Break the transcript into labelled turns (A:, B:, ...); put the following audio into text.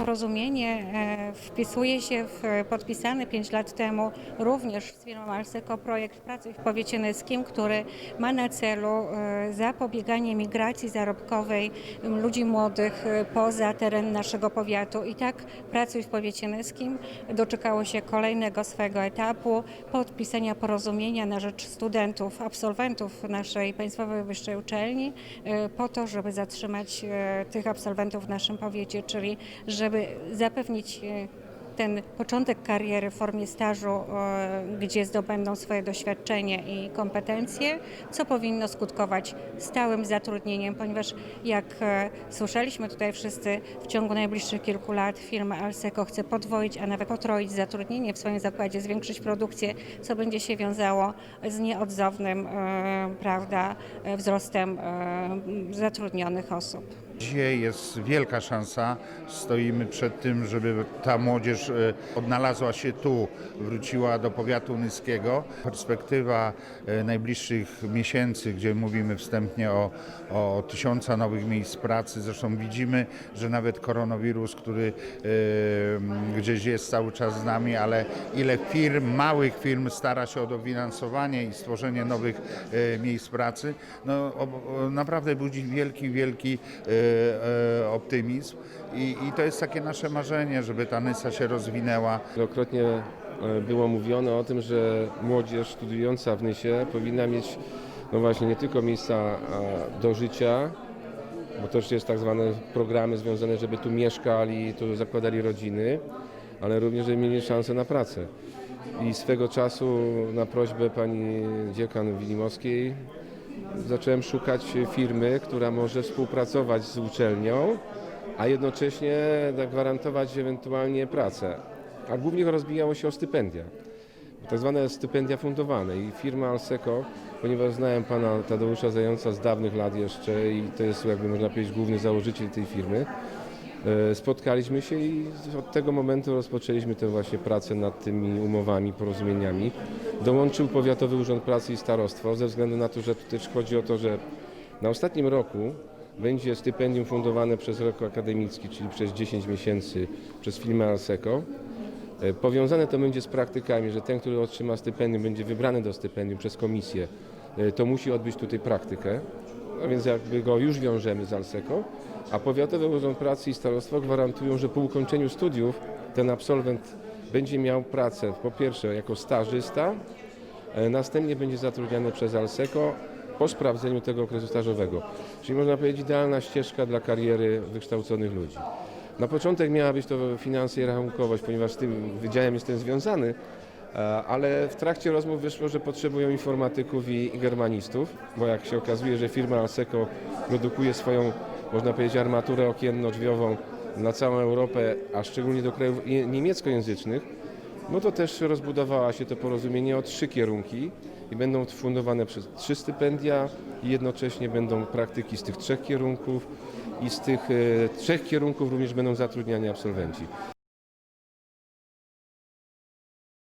A: Porozumienie e, wpisuje się w e, podpisany 5 lat temu również z firmą Alseco projekt pracy w powiecie nyskim, który ma na celu e, zapobieganie migracji zarobkowej ludzi młodych poza teren naszego powiatu. I tak Pracuj w powiecie nyskim doczekało się kolejnego swego etapu podpisania porozumienia na rzecz studentów, absolwentów naszej Państwowej Wyższej Uczelni po to, żeby zatrzymać tych absolwentów w naszym powiecie, czyli żeby zapewnić e, ten początek kariery w formie stażu, e, gdzie zdobędą swoje doświadczenie i kompetencje, co powinno skutkować stałym zatrudnieniem, ponieważ jak e, słyszeliśmy tutaj wszyscy, w ciągu najbliższych kilku lat firma Alseco chce podwoić, a nawet potroić zatrudnienie w swoim zakładzie, zwiększyć produkcję, co będzie się wiązało z nieodzownym prawda, wzrostem zatrudnionych osób.
B: Dzisiaj jest wielka szansa. Stoimy przed tym, żeby ta młodzież e, odnalazła się tu, wróciła do powiatu nyskiego. Perspektywa e, najbliższych miesięcy, gdzie mówimy wstępnie o, o tysiąca nowych miejsc pracy. Zresztą widzimy, że nawet koronawirus, który e, gdzieś jest cały czas z nami, ale ile firm, małych firm stara się o dofinansowanie i stworzenie nowych miejsc pracy, no naprawdę budzi wielki, wielki optymizm I, i to jest takie nasze marzenie, żeby ta Nysa się rozwinęła.
C: Wielokrotnie e, było mówione o tym, że młodzież studiująca w Nysie powinna mieć no właśnie nie tylko miejsca do życia, bo też jest tak zwane programy związane, żeby tu mieszkali, tu zakładali rodziny, ale również, żeby mieli szansę na pracę. I swego czasu na prośbę pani dziekan Wilimowskiej zacząłem szukać firmy, która może współpracować z uczelnią, a jednocześnie zagwarantować ewentualnie pracę. A głównie rozbijało się o stypendia, tak zwane stypendia fundowane. I firma Alseco, ponieważ znałem pana Tadeusza Zająca z dawnych lat jeszcze i to jest jakby można powiedzieć główny założyciel tej firmy, e, spotkaliśmy się i od tego momentu rozpoczęliśmy tę właśnie pracę nad tymi umowami, porozumieniami. Dołączył Powiatowy Urząd Pracy i Starostwo ze względu na to, że tu też chodzi o to, że na ostatnim roku będzie stypendium fundowane przez rok akademicki, czyli przez 10 miesięcy przez firmę Alseco. E, Powiązane to będzie z praktykami, że ten, który otrzyma stypendium, będzie wybrany do stypendium przez komisję, e, to musi odbyć tutaj praktykę, no więc jakby go już wiążemy z Alseco, a Powiatowy Urząd Pracy i Starostwo gwarantują, że po ukończeniu studiów ten absolwent będzie miał pracę po pierwsze jako stażysta, e, następnie będzie zatrudniany przez Alseco po sprawdzeniu tego okresu stażowego. Czyli można powiedzieć idealna ścieżka dla kariery wykształconych ludzi. Na początek miała być to finanse i rachunkowość, ponieważ z tym wydziałem jestem związany, e, ale w trakcie rozmów wyszło, że potrzebują informatyków i, germanistów, bo jak się okazuje, że firma Alseco produkuje swoją, można powiedzieć, armaturę okienno-drzwiową na całą Europę, a szczególnie do krajów niemieckojęzycznych, no to też rozbudowała się to porozumienie o trzy kierunki i będą fundowane przez trzy stypendia i jednocześnie będą praktyki z tych trzech kierunków i z tych e, trzech kierunków również będą zatrudniani absolwenci.